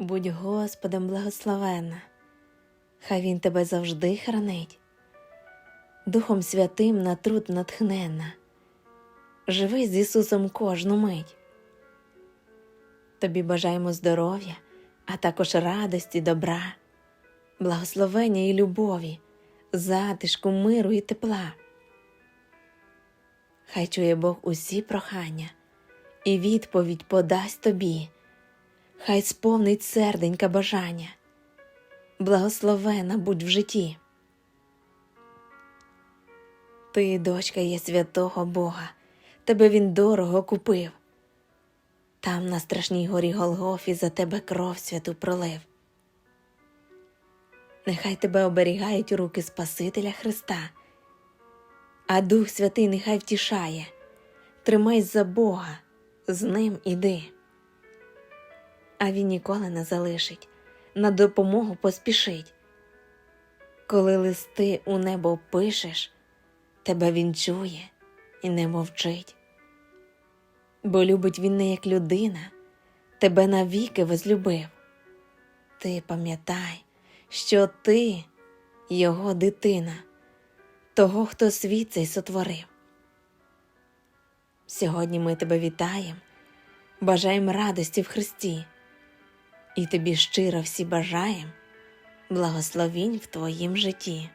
Будь Господом благословенна, хай Він тебе завжди хранить, Духом Святим на труд натхненна, живи з Ісусом кожну мить. Тобі бажаємо здоров'я, а також радості, добра, благословення і любові, затишку, миру і тепла. Хай чує Бог усі прохання і відповідь подасть тобі, хай сповнить серденька бажання, благословена будь в житті. Ти, дочка, є святого Бога, тебе він дорого купив. Там на страшній горі Голгофі за тебе кров святу пролив. Нехай тебе оберігають руки Спасителя Христа, а Дух Святий нехай втішає, тримайся за Бога, з ним іди. А він ніколи не залишить, на допомогу поспішить. Коли листи у небо пишеш, тебе він чує і не мовчить бо любить він не як людина, тебе навіки возлюбив. Ти пам'ятай, що ти його дитина, того, хто світ цей сотворив. Сьогодні ми тебе вітаємо, бажаємо радості в Христі, і тобі щиро всі бажаєм благословінь в твоїм житті.